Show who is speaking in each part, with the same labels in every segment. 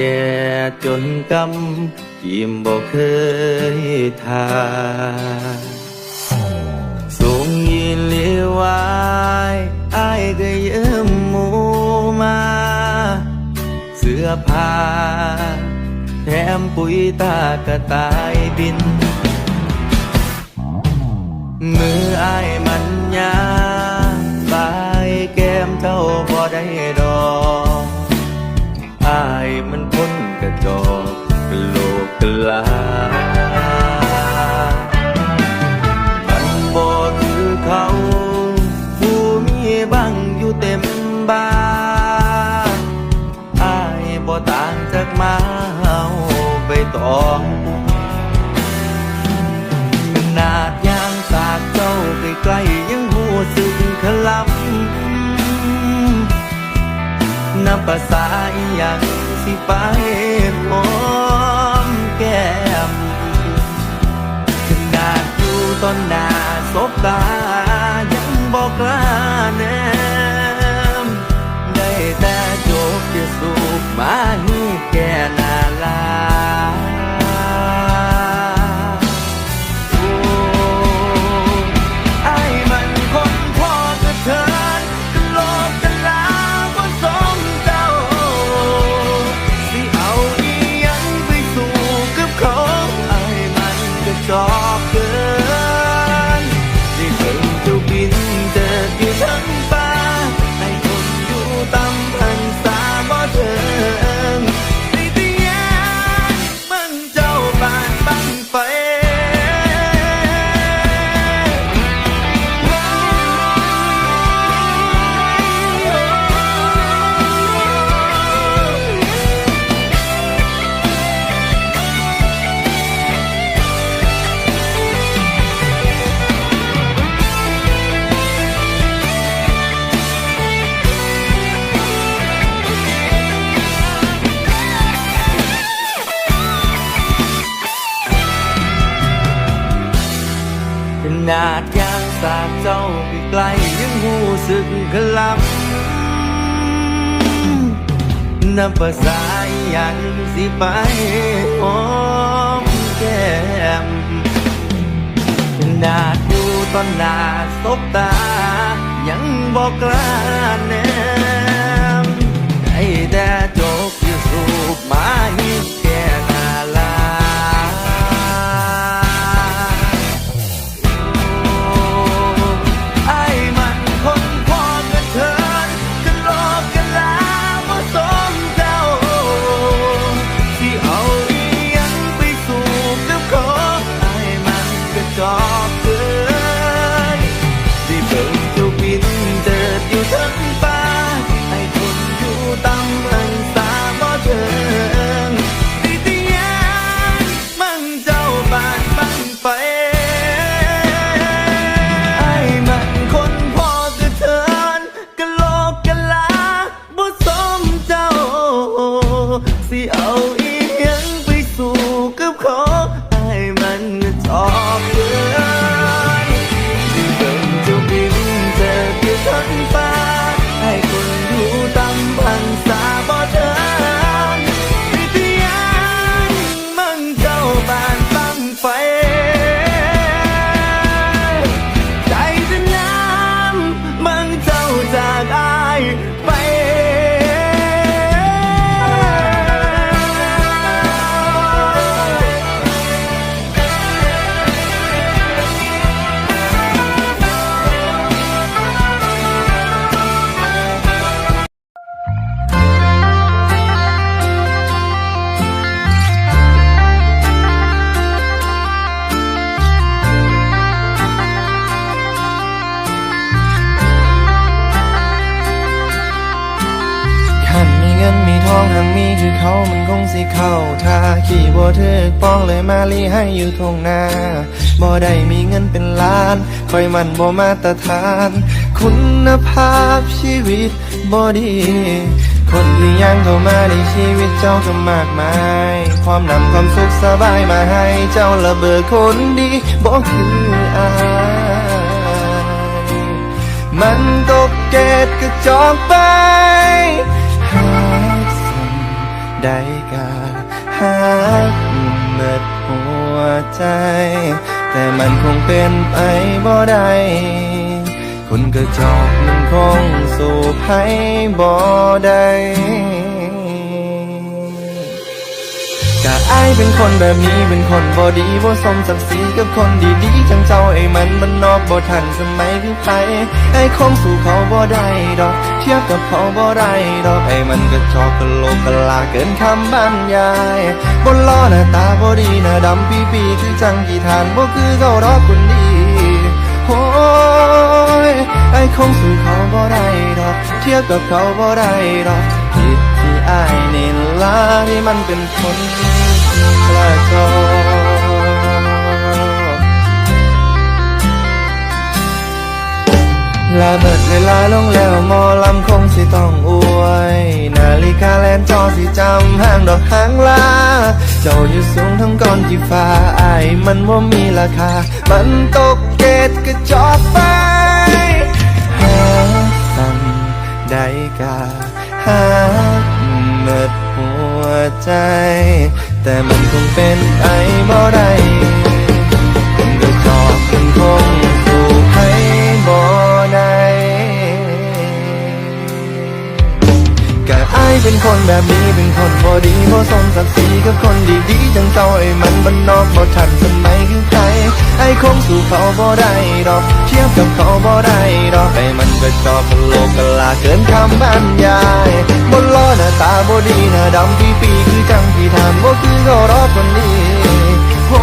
Speaker 1: ตากจนกำยิ้มบอกเคยทาสูงยินเลียวายอายก็ยืมหมูมา เสื้อผ้าแถมปุ๋ยตากระต่ายบิน มือไอายมันยาบายแก้มเจ้าบ่ได้ด กลามันบ่คือเขาผู้มีบังอยู่เต็มบ้านอายบ่ต่างจากมาเฮาไปตองขนาดยางสากเจ้าใกล้ๆยังหูสึกขลับนับภาษาอหย่างสิไปหอม ตอนหน้าสบตา ยังบอกลาแนมได้แต่โจกจะสูบมา กขลับนับภาษาอหย่างสิไปหอมแก้มนาดูตอนหน้าสบตา ยังบอกกล้าแนมได้แต่จกอยู่สูบมาห้ มาลีให้อยู่ทงนา
Speaker 2: บ่ได้มีเงินเป็นล้าน คอยมันบ่มาตรฐาน คุณภาพชีวิตบ่ดี คนที่ยังเข้ามาในชีวิตเจ้าก็มากมาย ความนำความสุขสบายมาให้เจ้าระเบิดคนดีบ่คืออายเกตกระจอกไปหากสันได้กาหาก ใจ แต่มันคงเป็นไปบ่ได้คนกระจอกมันคงสู่ให้บ่ได้ กะอายเป็นคนแบบนี้เป็นคนบ่ดีบ่สมศักดิ์ศรีกับคนดีๆจังเจ้าไอ้มันมันนอกบ่ทันสมัยคือไผไอ้คงสู่เขาบ่ได้ดอก เทียบกับเขาบ่ได้ดอกไอ้มันก็ชอกกะโลกกะลาเกินคำบรรยายบนล้อหน้าตาบ่ดีหน้าดำปีปีคือจังกี่ทานบ่คือเขาดอกคนดีโอ้ยไอ้คงสู่เขาบ่ได้ดอก เทียบกับเขาบ่ได้ดอกผิด อายนี่ล่ะที่มันเป็นคนกระจอกลาเบิดเวลาลงแล้วมอลำคงสิต้องอวย นาฬิกาแลนจอสิจำห้างดอกหางลา เจ้าอยู่สูงทั้งก้อนที่ฟ้าอายมันว่ามีราคา มันตกเกตกระจอกไปหาสั่งได้กาหา ใจ แต่มันคงเป็นไปบ่ได้คนกระจอบมันคงถูกให้บ่ได้กะอเป็นคนแบบนี้เป็น คนบ่ดีบ่สมศักดิ์ศรีกับคนดีๆจังเจ้าไอ้มันบ้านนอกบ่ทันสมัยคือใครไอ้คงสู่เขาบ่ได้ดอกเทียบกับเขาบ่ได้ดอกไอ้มันก็จอกกะโลกกะลาเกินคำบรรยายบนล้อหน้าตาบ่ดีหน้าดำปีปีคือจังที่ทานบ่คือเขารอคนนี้โอ้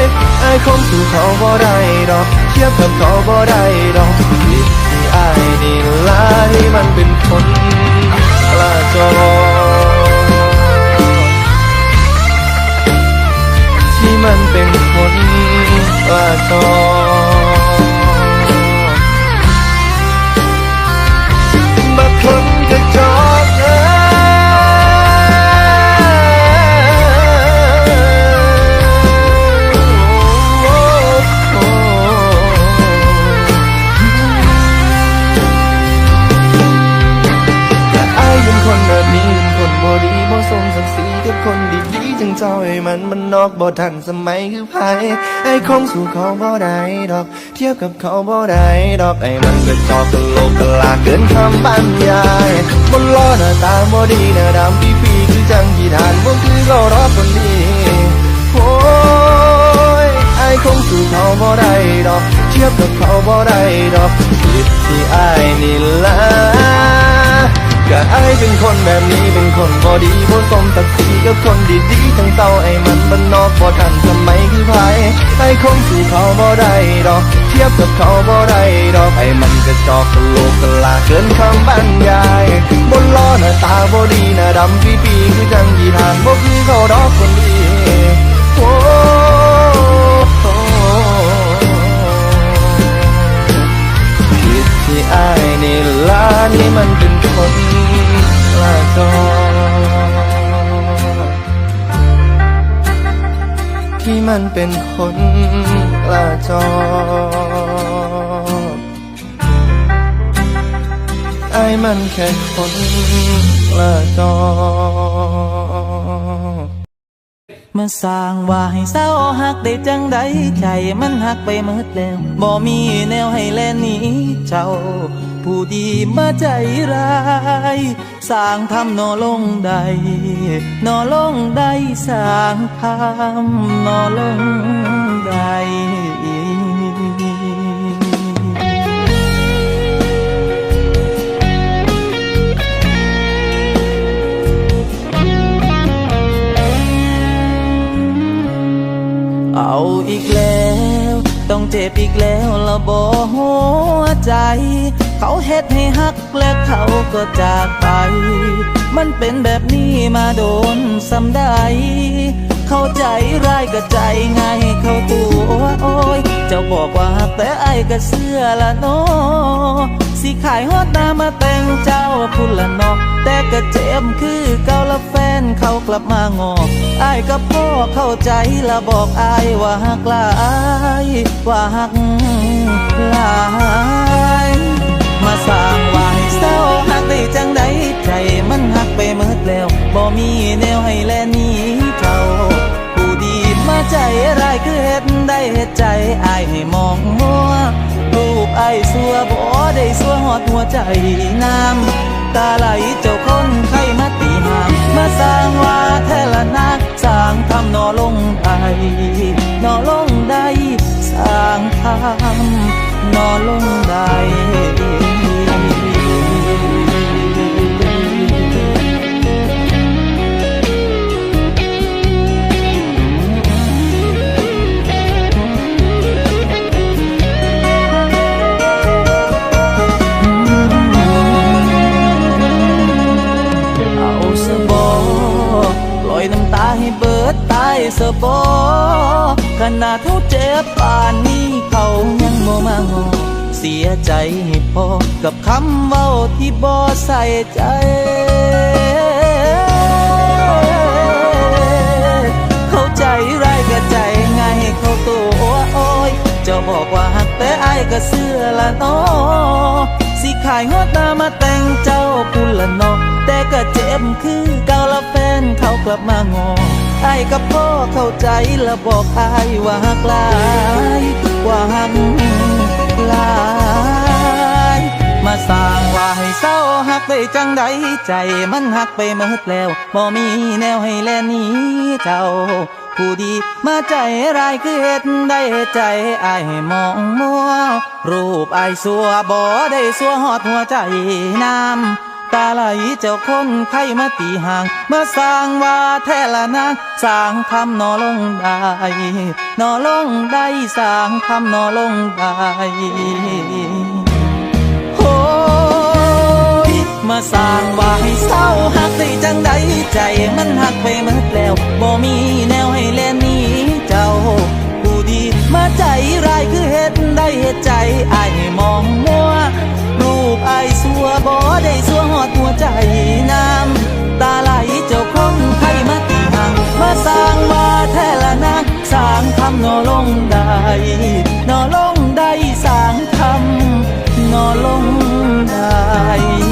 Speaker 2: ยไอ้คงสู่เขาบ่ได้ดอกเทียบกับเขาบ่ได้ดอกผิดที่ไอายนี่ล่ะที่มันเป็นคนกระจอ เป็นคนว่าตอ มันมันนอกบ่ทันสมัยคือไผไอ้คงสู่เขาบ่ได้ดอก เทียบกับเขาบ่ได้ดอกไอ้มันก็จอกกะโลกกลาเกินคำบรรยายบนล้อหน้าตาบ่ดีหน้าดำปีปีๆคือจังที่ทานบ่คือเขารอคนดีโอ้ยไอ้คงสู่เขาบ่ได้ดอก เทียบกับเขาบ่ได้ดอกผิดที่ไอ้นี่ละก็ไอายเป็นคนแบบนี้เป็น คนบอดีบ่สมศักดิ์ศรีกับคนดีๆทั้งเต้าไอ้มันบ้านนอกบ่ทันสมัยคือไผไอ้คงสู่เขาบ่ได้ดอก เทียบกับเขาบ่ได้ดอกไอ้มันกระจอกกะโลกกะลาเกินคำบรรยายบนล้อหน้าตาบ่ดีหน้าดำปีปีคือจังยีทานบ่คือเขาดอกคนดีโอ้ที่อายนี่ล่ะนี่มันเป็นคนละจอ ที่มันเป็นคนละจอไอ้มันแค่คนละจอก
Speaker 3: มาสร้างว่าให้เศร้าหักได้จังใดใจมันหักไปหมดแล้วบ่มีแนวให้แลนหนีเจ้า ผู้ดีมาใจร้าย สร้างทำนอลงใดนอลงใดสร้างทำนอลงใดเอาอีกแล้ว ต้องเจ็บอีกแล้วละบอหัวใจ เขาเฮ็ดให้ฮัก เขาก็จากไป มันเป็นแบบนี้มาโดนสำได้เข้าใจร้ายก็ใจง่ายเข้าตัวโอ้ยเจ้าบอกว่าฮักแต่ไอ้ก็เสื้อละเนาะสิขายฮอดนามาแต่งเจ้าพุ่นละนาะแต่ก็เจ็บคือเก่าละแฟนเขากลับมางอไอ้ายกับพ่อเข้าใจละบอกไอ้ายว่าฮักลายว่าฮักลาย มาสร้างว่ ได้จังใดใจมันหักไปเมิดแล้วบ่มีแนวให้แลนี้เจ้าผู้ดีมาใจร้ายคือเฮ็ดได้เฮ็ดใจอายให้มองมัวรูปไอ้ายสัวบ่ได้สัวหอดหัวใจน้ำตาไหลเจ้าคนไข้มาตีห่างมาสร้างว่าแท้ละนักสร้างทำนอลงไอนอลงได้สร้างทำนอลงได้ ตาให้เบิดตายสบอขนาดเท่าเจ็บป่านนี้เขายังโมมางอเสียใจให้พอกับคำเว้าที่บ่ใส่ใจเข้าใจร้ายกับใจง่ายให้เขาตัวโอ้ยเจ้าบอกว่าหักแต่อายก็เสื้อละเนอ สิขายงดหน้ามาแต่งเจ้าพุ่นละนอแต่ก็เจ็บคือเก่าละแฟนเขากลับมางอไอ้กับพ่อเข้าใจและบอกอายว่าหักลายว่าหักลาย มาสร้างว่าให้เศร้าหักได้จังใดใจมันหักไปเมิดแล้วบ่มีแนวให้แลนี้เจ้า ผู้ดีมาใจร้ายคือเฮ็ดได้ใจไอ้มองมัว รูปไอายสัวบ่ได้สัวหอดหัวใจน้ำตาไหลเจ้าคนไข้มาตีห่างมาสร้างว่าแท้ละนางสร้างคำนอลงได้นอลงได้สร้างคำนอลงได้ สร้างว่าให้เศร้าหักได้จังใดใจมันหักไปเมิดแล้วบ่มีแนวให้แลนนี้เจ้า ผู้ดีมาใจร้ายคือเฮ็ดได้เฮ็ดใจอายให้มองมัวรูปอายสัวบ่ได้สัวหอดหัวใจน้ำตาไหลเจ้าคงไข้มาตีห่างมาสร้างว่าแท้ละนักสร้างคำนอลงได้นอลงได้สร้างคำนอลงได้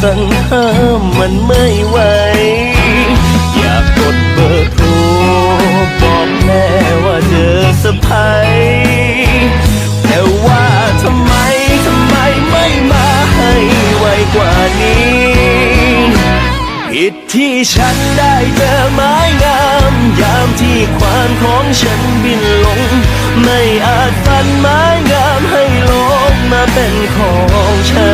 Speaker 4: สั่นห้ามมันไม่ไหว อยากกดเบอร์โทรบอกแม่ว่าเจอสะพายแต่ว่าทำไมทำไมไม่มาให้ไวกว่านี้ผิดที่ฉันได้เจอไม้งาม ยามที่ควานของฉันบินลง ไม่อาจฟันไม้งามให้ลงมาเป็นของฉัน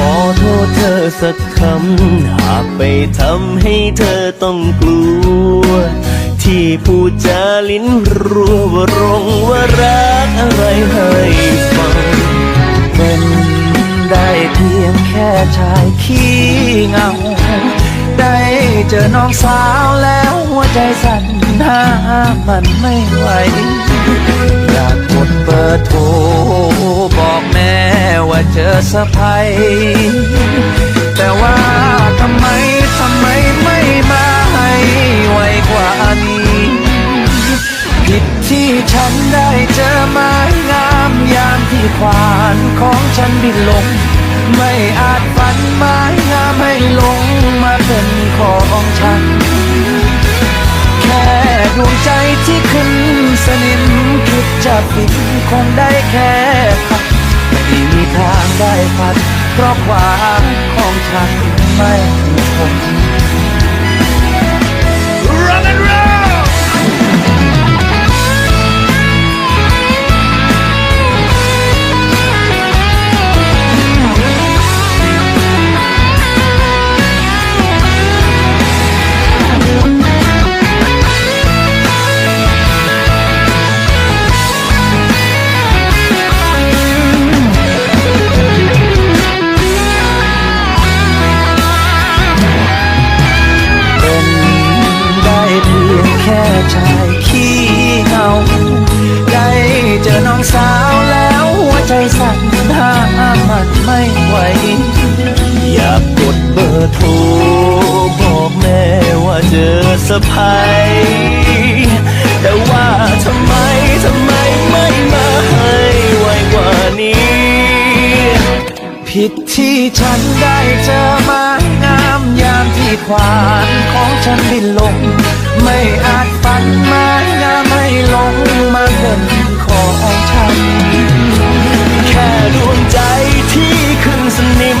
Speaker 4: ขอโทษเธอสักคำ หากไปทำให้เธอต้องกลัว ที่พูดจาลิ้นรัวว่ารงว่ารักอะไรให้ฟังเป็นได้
Speaker 5: เพียงแค่ชายขี้เหงา ได้เจอน้องสาวแล้วหัวใจสั่นห้ามันไม่ไหว อยากกดเบอร์โทรบอกแม่ว่าเจอสะพายแต่ว่าทำไมทำไมไม่มาให้ไวกว่านี้ ผิดที่ฉันได้เจอไม้งามยามที่ควานของฉันบินลง ไม่อาจฝันมางามให้ลงมาเป็นของฉัน แค่ดวงใจที่ขึ้นสนิมคิดจะปิดคงได้แค่พักไม่มีทางได้พัด เพราะความของฉันไม่คง สะพายแต่ว่าทำไมทำไมไม่มาให้ไวกว่านี้ ผิดที่ฉันได้เจอมางามยามที่ควานของฉันบินลง ไม่อาจฝันมางามให้ลงมาเป็นของฉัน แค่ดวงใจที่ขึ้นสนิม